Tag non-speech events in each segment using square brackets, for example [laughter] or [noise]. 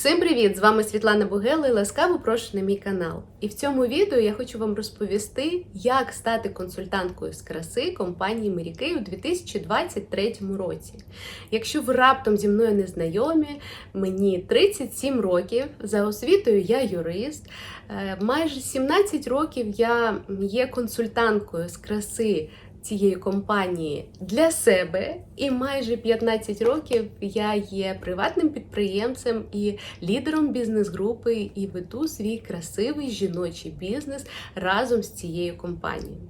Всім привіт! З вами Світлана Бугела і ласкаво прошу на мій канал. І в цьому відео я хочу вам розповісти, як стати консультанткою з краси компанії Kay у 2023 році. Якщо ви раптом зі мною не знайомі, мені 37 років, за освітою я юрист. Е, Майже 17 років я є консультанткою з краси цієї компанії для себе, і майже 15 років я є приватним підприємцем і лідером бізнес-групи і веду свій красивий жіночий бізнес разом з цією компанією.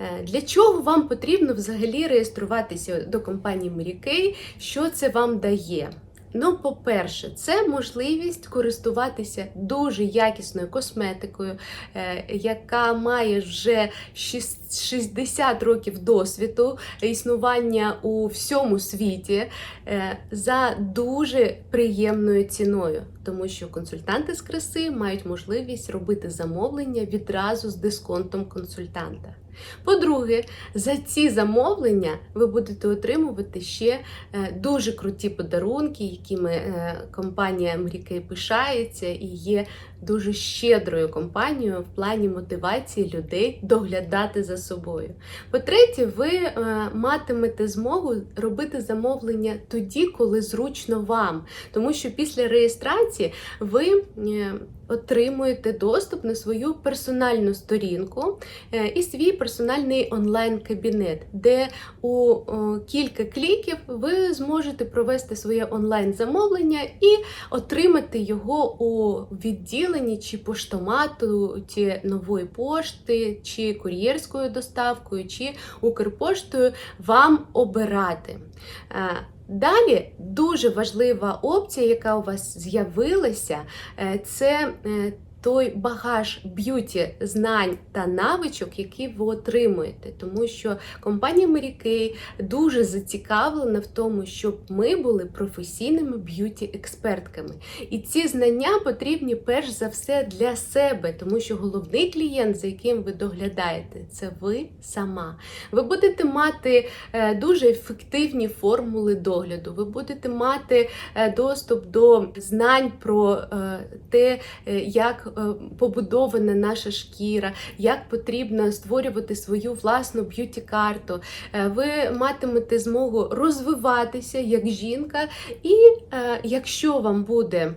Е, Для чого вам потрібно взагалі реєструватися до компанії Mary? Що це вам дає? Ну, по-перше, це можливість користуватися дуже якісною косметикою, е, яка має вже 60 років досвіду існування у всьому світі е, за дуже приємною ціною. Тому що консультанти з краси мають можливість робити замовлення відразу з дисконтом консультанта. По-друге, за ці замовлення ви будете отримувати ще е, дуже круті подарунки, якими е, компанія Мрікей пишається і є дуже щедрою компанією в плані мотивації людей доглядати за собою. По-третє, ви е, матимете змогу робити замовлення тоді, коли зручно вам, тому що після реєстрації ви е, отримуєте доступ на свою персональну сторінку е, і свій персональний онлайн-кабінет, де у кілька кліків ви зможете провести своє онлайн-замовлення і отримати його у відділенні чи поштомату, чи нової пошти, чи кур'єрською доставкою, чи Укрпоштою вам обирати. Е, Далі дуже важлива опція, яка у вас з'явилася, е, це е, той багаж б'юті знань та навичок, які ви отримуєте. Тому що компанія Kay дуже зацікавлена в тому, щоб ми були професійними б'юті-експертками. І ці знання потрібні перш за все для себе, тому що головний клієнт, за яким ви доглядаєте, це ви сама. Ви будете мати е, дуже ефективні формули догляду. Ви будете мати е, доступ до знань про е, те, як побудована наша шкіра, як потрібно створювати свою власну б'юті-карту. Е, Ви матимете змогу розвиватися як жінка, і е, якщо вам буде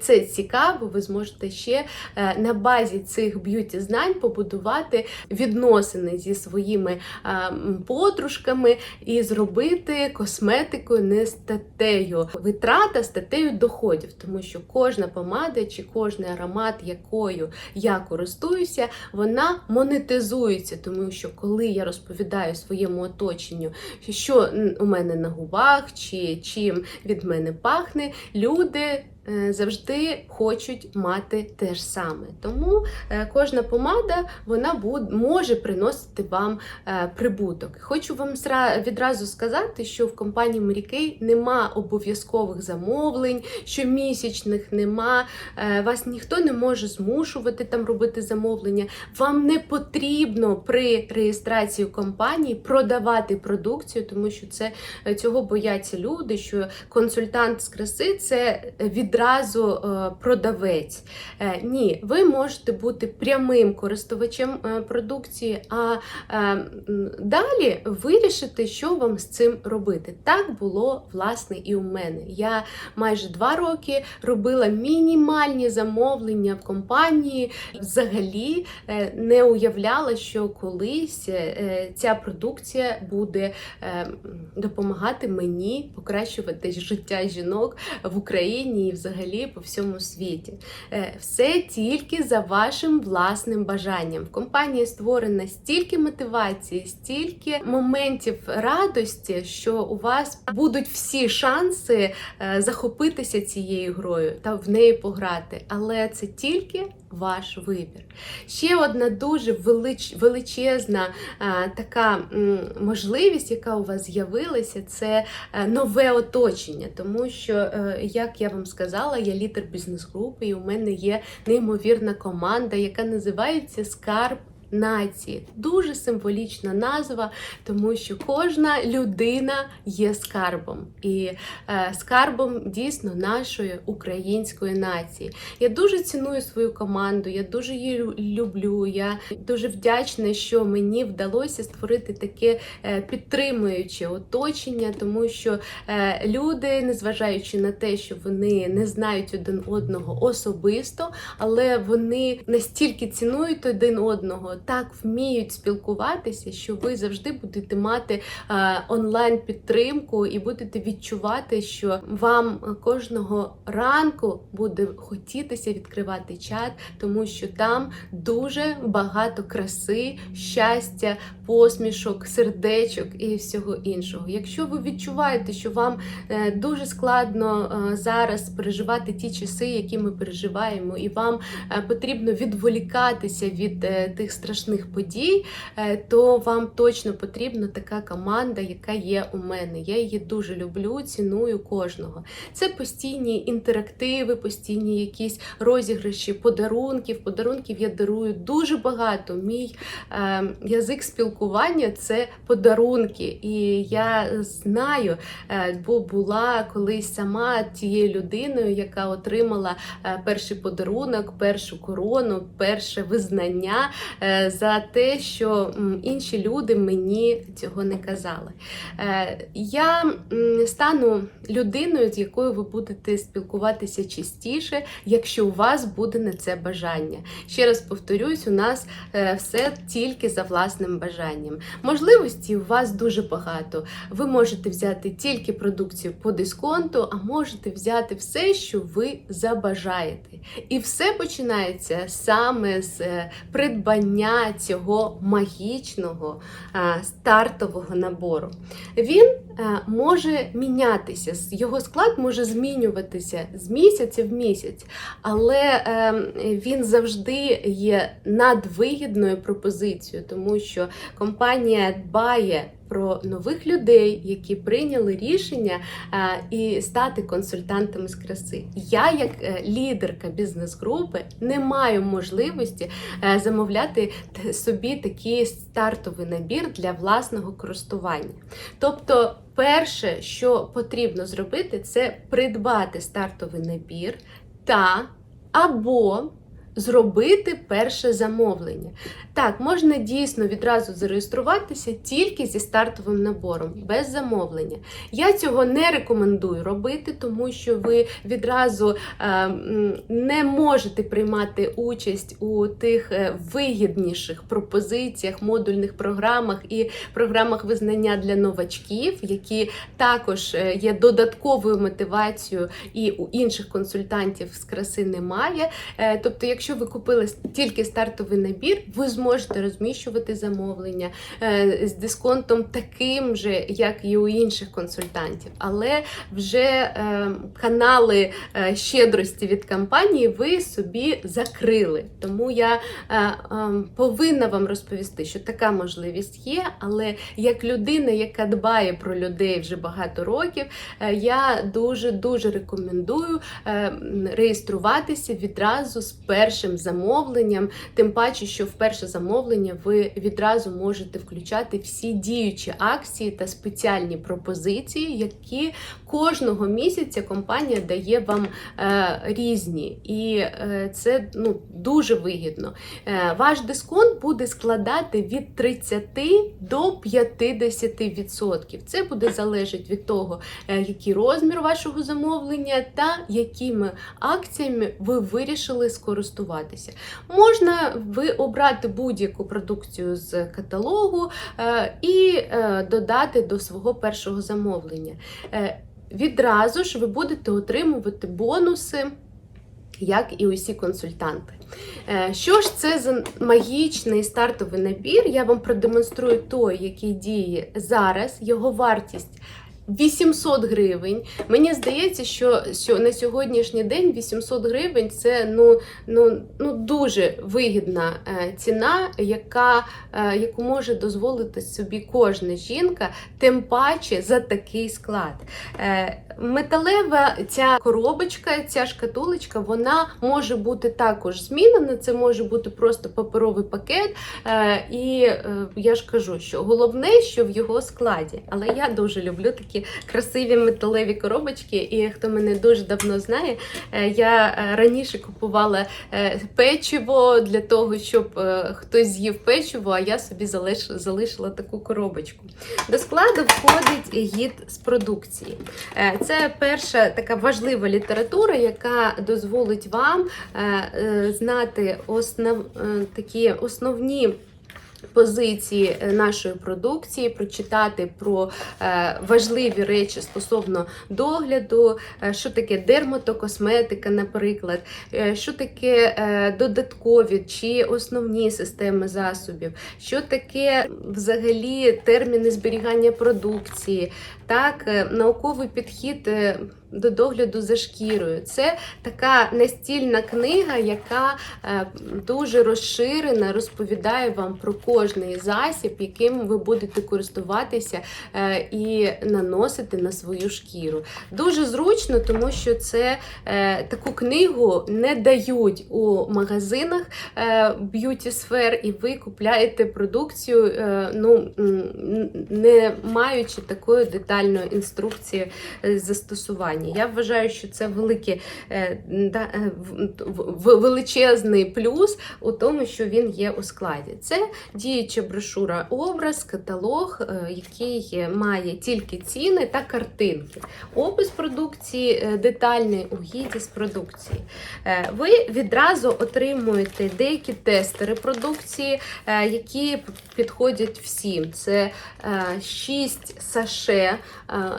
це цікаво, ви зможете ще е, на базі цих б'юті знань побудувати відносини зі своїми е, подружками і зробити косметикою не статтею. Витрата, статтею доходів, тому що кожна помада чи кожний аромат, якою я користуюся, вона монетизується, тому що коли я розповідаю своєму оточенню, що у мене на губах, чи чим від мене пахне, люди завжди хочуть мати те ж саме. Тому е, кожна помада вона може приносити вам е, прибуток. Хочу вам відразу сказати, що в компанії Kay нема обов'язкових замовлень, щомісячних нема. е, Вас ніхто не може змушувати там робити замовлення. Вам не потрібно при реєстрації компанії продавати продукцію, тому що це е, цього бояться люди, що консультант з краси це відразу е, продавець. Е, Ні, ви можете бути прямим користувачем е, продукції, а далі вирішити, що вам з цим робити. Так було власне і у мене. Я майже два роки робила мінімальні замовлення в компанії. Взагалі не уявляла, що колись ця продукція буде допомагати мені покращувати життя жінок в Україні і взагалі по всьому світі. Е, Все тільки за вашим власним бажанням. В компанії створено стільки мотивації, стільки моментів радості, що у вас будуть всі шанси е, захопитися цією грою та в неї пограти. Але це тільки ваш вибір. Ще одна дуже велич, величезна а, така м, можливість, яка у вас з'явилася, це е, нове оточення. Тому що, е, як я вам сказала, я лідер бізнес-групи, і у мене є неймовірна команда, яка називається Скарб нації. Дуже символічна назва, тому що кожна людина є скарбом, і е, скарбом дійсно нашої української нації. Я дуже ціную свою команду, я дуже її люблю. Я дуже вдячна, що мені вдалося створити таке е, підтримуюче оточення, тому що е, люди, незважаючи на те, що вони не знають один одного особисто, але вони настільки цінують один одного, так вміють спілкуватися, що ви завжди будете мати е, онлайн підтримку і будете відчувати, що вам кожного ранку буде хотітися відкривати чат, тому що там дуже багато краси, щастя, посмішок, сердечок і всього іншого. Якщо ви відчуваєте, що вам е, дуже складно е, зараз переживати ті часи, які ми переживаємо, і вам потрібно відволікатися від тих страшних подій, е, то вам точно потрібна така команда, яка є у мене. Я її дуже люблю, ціную кожного. Це постійні інтерактиви, постійні якісь розіграші, подарунків. Подарунків я дарую дуже багато. Мій е, язик спілкування це подарунки. І я знаю, е, бо була колись сама тією людиною, яка отримала е, перший подарунок, першу корону, перше визнання е, за те, що інші люди мені цього не казали. Е, Я стану людиною, з якою ви будете спілкуватися частіше, якщо у вас буде на це бажання. Ще раз повторюсь, у нас е, все тільки за власним бажанням. Можливості у вас дуже багато. Ви можете взяти тільки продукцію по дисконту, а можете взяти все, що ви забажаєте. І все починається саме з е, придбання цього магічного е, стартового набору. Він е, може мінятися, його склад може змінюватися з місяця в місяць, але е, він завжди є надвигідною пропозицією, тому що компанія дбає. Про нових людей, які прийняли рішення е, і стати консультантами з краси. Я, як е, лідерка бізнес-групи, не маю можливості е, замовляти собі такий стартовий набір для власного користування. Тобто, перше, що потрібно зробити, це придбати стартовий набір та або зробити перше замовлення. Так, можна дійсно відразу зареєструватися тільки зі стартовим набором, без замовлення. Я цього не рекомендую робити, тому що ви відразу е, не можете приймати участь у тих е, вигідніших пропозиціях, модульних програмах і програмах визнання для новачків, які також е, є додатковою мотивацією, і у інших консультантів з краси немає. Е, Тобто, якщо ви купили тільки стартовий набір, ви зможете розміщувати замовлення е, з дисконтом таким же, як і у інших консультантів. Але вже е, канали е, щедрості від компанії ви собі закрили. Тому я повинна вам розповісти, що така можливість є. Але як людина, яка дбає про людей вже багато років, я дуже дуже рекомендую реєструватися відразу з першим замовленням. Тим паче, що в перше замовлення ви відразу можете включати всі діючі акції та спеціальні пропозиції, які кожного місяця компанія дає вам е, різні. І е, це ну, дуже вигідно. Е, ваш дисконт буде складати від 30 до 50%. Це буде залежати від того, е, який розмір вашого замовлення та якими акціями ви вирішили скористуватися. Можна ви обрати будь-яку продукцію з каталогу е, і е, додати до свого першого замовлення. Е, Відразу ж ви будете отримувати бонуси. Як і усі консультанти. Що ж це за магічний стартовий набір? Я вам продемонструю той, який діє зараз. Його вартість 800 гривень. Мені здається, що, на сьогоднішній день 800 гривень це ну, ну, ну дуже вигідна е, ціна, яка, е, яку може дозволити собі кожна жінка, тим паче за такий склад. Е, металева ця коробочка, ця шкатулочка, вона може бути також змінена. Це може бути просто паперовий пакет. І я ж кажу, що головне, що в його складі. Але я дуже люблю такі красиві металеві коробочки. І хто мене дуже давно знає, е, я е, раніше купувала е, печиво для того, щоб хтось з'їв печиво, а я собі залишила таку коробочку. До складу входить гід з продукції. Це перша така важлива література, яка дозволить вам знати основ, такі основні. Позиції е, нашої продукції, прочитати про е, важливі речі стосовно догляду, е, що таке дерматокосметика, наприклад, що таке додаткові чи основні системи засобів, що таке взагалі терміни зберігання продукції, так, е, науковий підхід. е, До догляду за шкірою. Це така настільна книга, яка е, дуже розширена, розповідає вам про кожний засіб, яким ви будете користуватися і наносити на свою шкіру. Дуже зручно, тому що це таку книгу не дають у магазинах б'юті сфер, і ви купляєте продукцію, ну не маючи такої детальної інструкції е, застосування. Я вважаю, що це велике, е, е, величезний плюс у тому, що він є у складі. Це діюча брошура образ, каталог, який має тільки ціни та картинки. Опис продукції детальний у гіді з продукції. Ви відразу отримуєте деякі тестери продукції, які підходять всім. Це 6 саше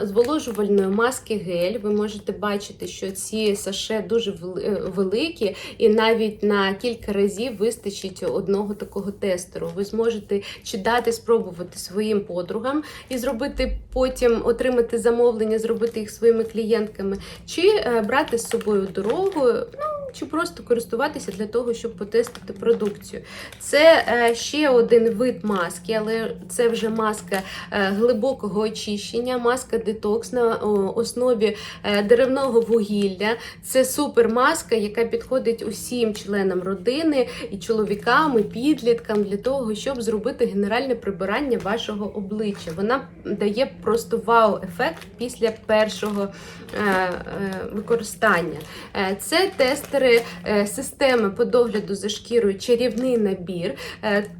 зволожувальної маски гель. Ви можете бачити, що ці саше дуже е, великі, і навіть на кілька разів вистачить одного такого тестеру. Ви зможете чи дати спробувати своїм подругам і зробити потім отримати замовлення, зробити їх своїми клієнтками, чи е, брати з собою дорогу. Ну, чи просто користуватися для того, щоб потестити продукцію. Це е, ще один вид маски, але це вже маска е, глибокого очищення, маска детокс на основі е, деревного вугілля. Це супермаска, яка підходить усім членам родини, і чоловікам, і підліткам для того, щоб зробити генеральне прибирання вашого обличчя. Вона дає просто вау-ефект після першого е, е, використання. Е, Це тестери е, системи по догляду за шкірою чарівний набір. Е,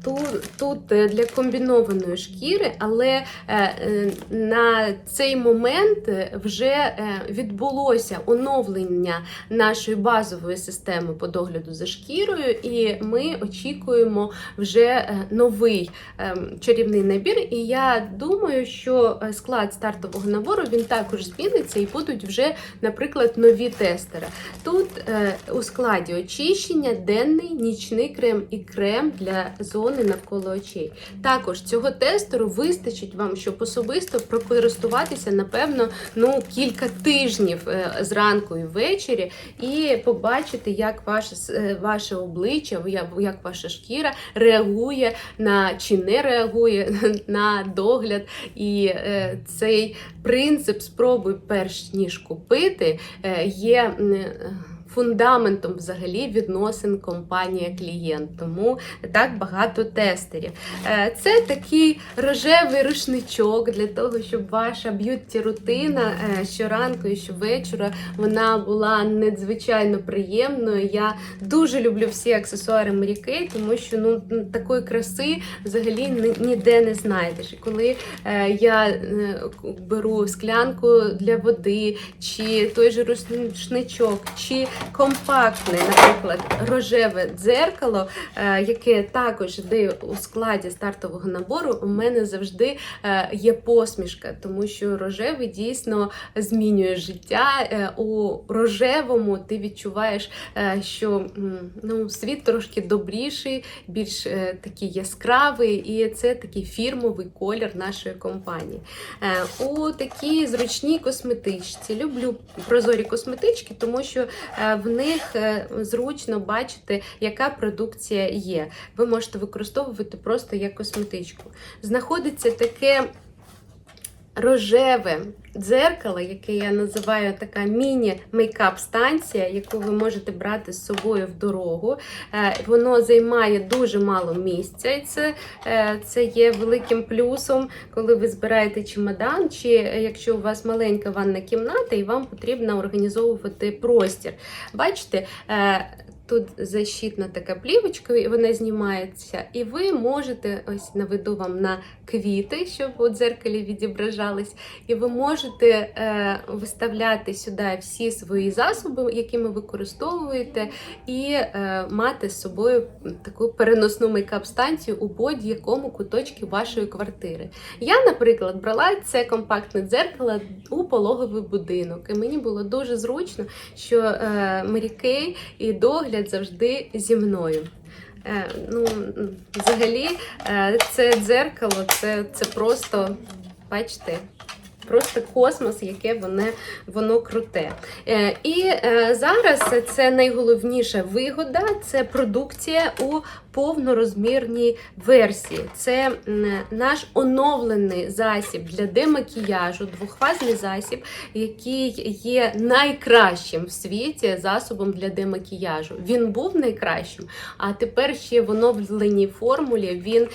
Тут, е, для комбінованої шкіри, але е, е, на цей момент е, вже е, відбулося оновлення нашої базової системи по догляду за шкірою, і ми очікуємо вже е, новий ем, чарівний набір. І я думаю, що склад стартового набору він також зміниться і будуть вже, наприклад, нові тестери. Тут у складі очищення, денний, нічний крем і крем для зони навколо очей. Також цього тестеру вистачить вам, щоб особисто прокористуватися, напевно, ну кілька тижнів е, зранку і ввечері, і побачити, як ваше, е, ваше обличчя, як, ваша шкіра реагує на чи не реагує [laughs] на догляд. І е, цей принцип спробуй перш ніж купити є. Фундаментом взагалі відносин компанія-клієнт, тому так багато тестерів. Е, Це такий рожевий рушничок для того, щоб ваша б'юті-рутина е, щоранку і щовечора вона була надзвичайно приємною. Я дуже люблю всі аксесуари Kay, тому що ну такої краси взагалі ніде не знайдеш. І коли е, я беру склянку для води, чи той же рушничок, чи компактне, наприклад, рожеве дзеркало, е, яке також йде у складі стартового набору, у мене завжди е, є посмішка, тому що рожевий дійсно змінює життя. Е, У рожевому ти відчуваєш, що ну, світ трошки добріший, більш такий яскравий, і це такий фірмовий колір нашої компанії. У такій зручній косметичці люблю прозорі косметички, тому що в них е, зручно бачити, яка продукція є. Ви можете використовувати просто як косметичку. Знаходиться таке рожеве дзеркало, яке я називаю така міні-мейкап станція, яку ви можете брати з собою в дорогу. Е, Воно займає дуже мало місця, і це, е, це є великим плюсом, коли ви збираєте чемодан, чи е, якщо у вас маленька ванна кімната, і вам потрібно організовувати простір. Бачите? Тут защитна така плівочка, і вона знімається, і ви можете ось наведу вам на квіти, щоб у дзеркалі відображались, і ви можете е, виставляти сюди всі свої засоби, які ви використовуєте, і е, мати з собою таку переносну мейкап-станцію у будь-якому куточку вашої квартири. Я, наприклад, брала це компактне дзеркало у пологовий будинок, і мені було дуже зручно, що е, Mary і догляд завжди зі мною. Е, ну, взагалі, е, це дзеркало, це, це просто, бачите, просто космос, яке воно, воно круте. Е, і е, зараз це найголовніша вигода це продукція у повнорозмірній версії. Це наш оновлений засіб для демакіяжу, двохфазний засіб, який є найкращим в світі засобом для демакіяжу. Він був найкращим, а тепер ще в оновленій формулі він.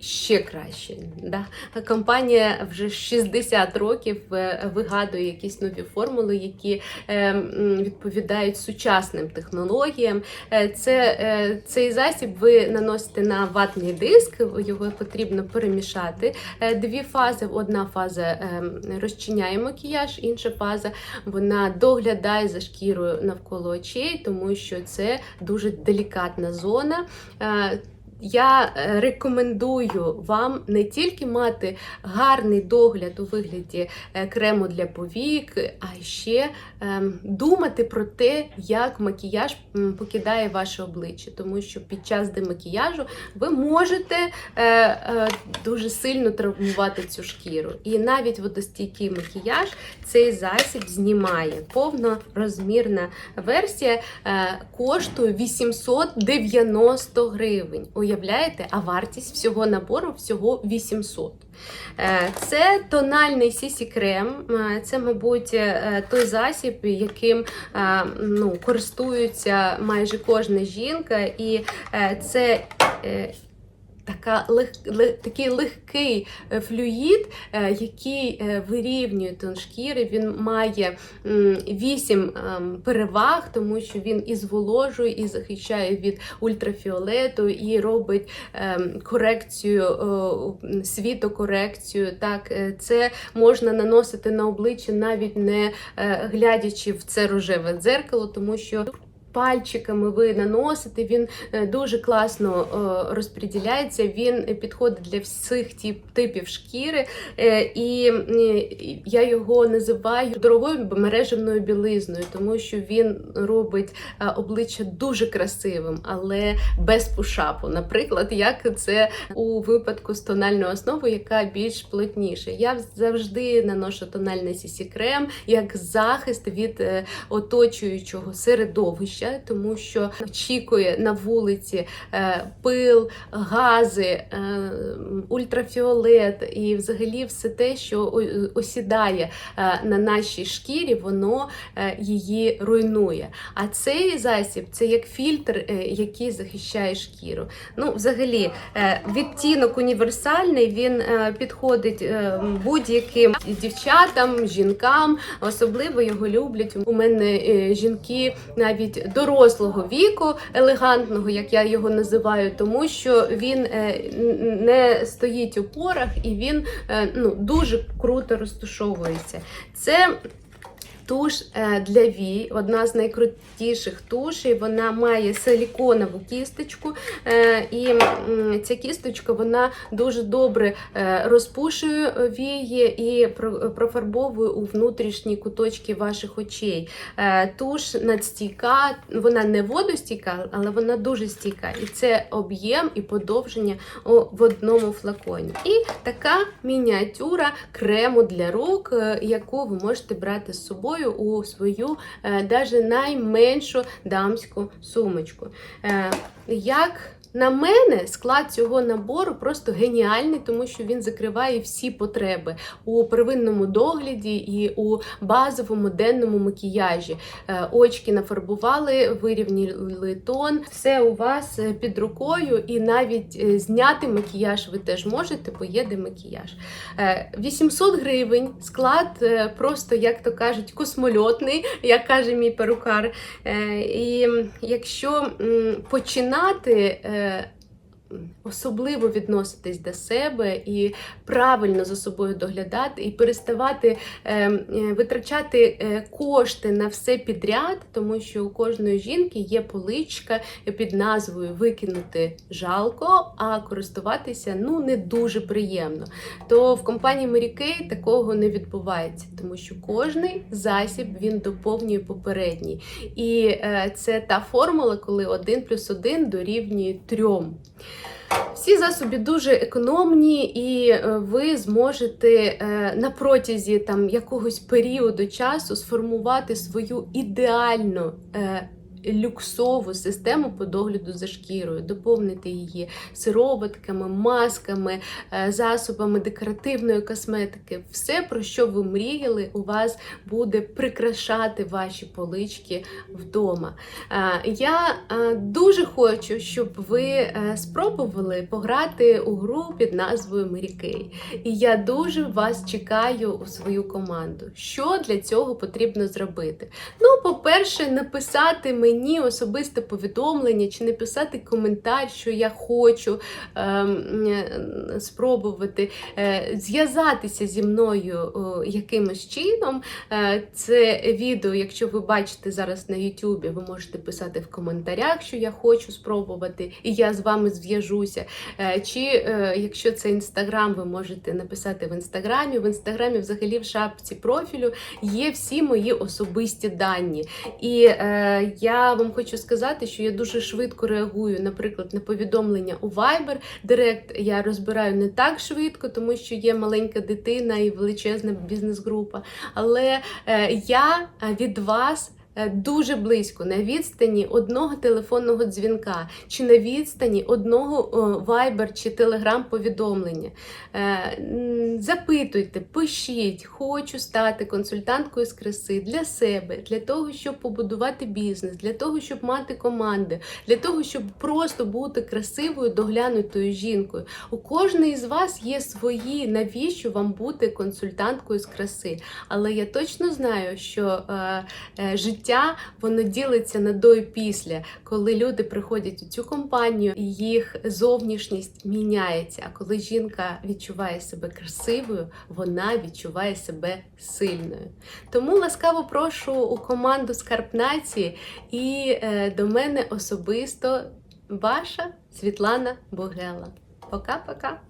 Ще краще. Да? Компанія вже 60 років е, вигадує якісь нові формули, які е, відповідають сучасним технологіям. Е, Це, цей засіб ви наносите на ватний диск, його потрібно перемішати. Дві фази: одна фаза розчиняє макіяж, інша фаза вона доглядає за шкірою навколо очей, тому що це дуже делікатна зона. Я е, рекомендую вам не тільки мати гарний догляд у вигляді е, крему для повік, а ще ем, думати про те, як макіяж покидає ваше обличчя, тому що під час демакіяжу ви можете е, дуже сильно травмувати цю шкіру. І навіть водостійкий макіяж цей засіб знімає. Повнорозмірна версія коштує 890 гривень. Уявляєте, а вартість всього набору всього 800. Е, Це тональний сісі крем. Е, Це, мабуть, е, той засіб, яким ну, користується майже кожна жінка, і це. Така лег, такий легкий е, флюїд, е, який е, вирівнює тон шкіри. Він має вісім ем, переваг, тому що він і зволожує, і захищає від ультрафіолету, і робить ем, корекцію, світокорекцію. Так, це можна наносити на обличчя, навіть не глядячи в це рожеве дзеркало, тому що. Пальчиками ви наносите, він е, дуже класно е, розподіляється, він підходить для всіх типів шкіри, е, і я його називаю дорогою мережевною білизною, тому що він робить обличчя дуже красивим, але без пушапу. Наприклад, як це у випадку з тональною основою, яка більш плотніша. Я завжди наношу тональний CC крем як захист від оточуючого середовища, тому що очікує на вулиці е, пил, гази, е, ультрафіолет і взагалі все те, що осідає е, на нашій шкірі, воно її руйнує. А цей засіб це як фільтр, який захищає шкіру. Ну, взагалі, відтінок універсальний, він підходить будь-яким дівчатам, жінкам, особливо його люблять. У мене жінки навіть дорослого віку, елегантного, як я його називаю, тому що він е, не стоїть у порах і він е, ну, дуже круто розташовується. Це Туш е, для вій, одна з найкрутіших тушей. Вона має силіконову кісточку, е, і ця кісточка вона дуже добре е, розпушує вії і профарбовує у внутрішні куточки ваших очей. Туш надстійка, вона не водостійка, але вона дуже стійка. І це об'єм і подовження в одному флаконі. І така мініатюра крему для рук, яку ви можете брати з собою у свою навіть найменшу дамську сумочку. Е, Як на мене, склад цього набору просто геніальний, тому що він закриває всі потреби у первинному догляді і у базовому денному макіяжі. Е, Очки нафарбували, вирівняли тон. Все у вас е, під рукою, і навіть е, зняти макіяж ви теж можете, бо є демакіяж. Е, 800 гривень склад просто, як то кажуть, космольотний, як каже мій перукар. І якщо починати. Е, Особливо відноситись до себе і правильно за собою доглядати, і переставати е, е, витрачати е, кошти на все підряд, тому що у кожної жінки є поличка під назвою Викинути жалко, а користуватися ну не дуже приємно. То в компанії Mary Kay такого не відбувається, тому що кожний засіб він доповнює попередній. І е, це та формула, коли 1 плюс 1 дорівнює 3. Всі засоби дуже економні, і е, ви зможете е, на протязі там якогось періоду часу сформувати свою ідеальну. Люксову систему по догляду за шкірою, доповнити її сироватками, масками, е, засобами декоративної косметики. Все, про що ви мріяли, у вас буде прикрашати ваші полички вдома. Е, Я е, дуже хочу, щоб ви спробували пограти у гру під назвою Mary І я дуже вас чекаю у свою команду. Що для цього потрібно зробити? Ну, по-перше, написати мені особисте повідомлення чи написати коментар, що я хочу е, спробувати е, зв'язатися зі мною о, якимось чином. Е, Це відео, якщо ви бачите зараз на YouTube, ви можете писати в коментарях, що я хочу спробувати, і я з вами зв'яжуся. Е, Чи е, якщо це інстаграм, ви можете написати в інстаграмі. В інстаграмі, взагалі, в шапці профілю є всі мої особисті дані. І е, я вам хочу сказати, що я дуже швидко реагую, наприклад, на повідомлення у Viber. Директ я розбираю не так швидко, тому що є маленька дитина і величезна бізнес-група. Але е, я від вас. Е, Дуже близько на відстані одного телефонного дзвінка, чи на відстані одного Viber чи Telegram повідомлення. Е, Запитуйте, пишіть, хочу стати консультанткою з краси для себе, для того, щоб побудувати бізнес, для того, щоб мати команди, для того, щоб просто бути красивою, доглянутою жінкою. У кожної з вас є свої, навіщо вам бути консультанткою з краси. Але я точно знаю, що е, е, життя воно ділиться на до і після, коли люди приходять у цю компанію, і їх зовнішність міняється. А коли жінка відчуває себе красивою, вона відчуває себе сильною. Тому ласкаво прошу у команду Скарб Нації і е, до мене особисто ваша Світлана Богела. Пока-пока!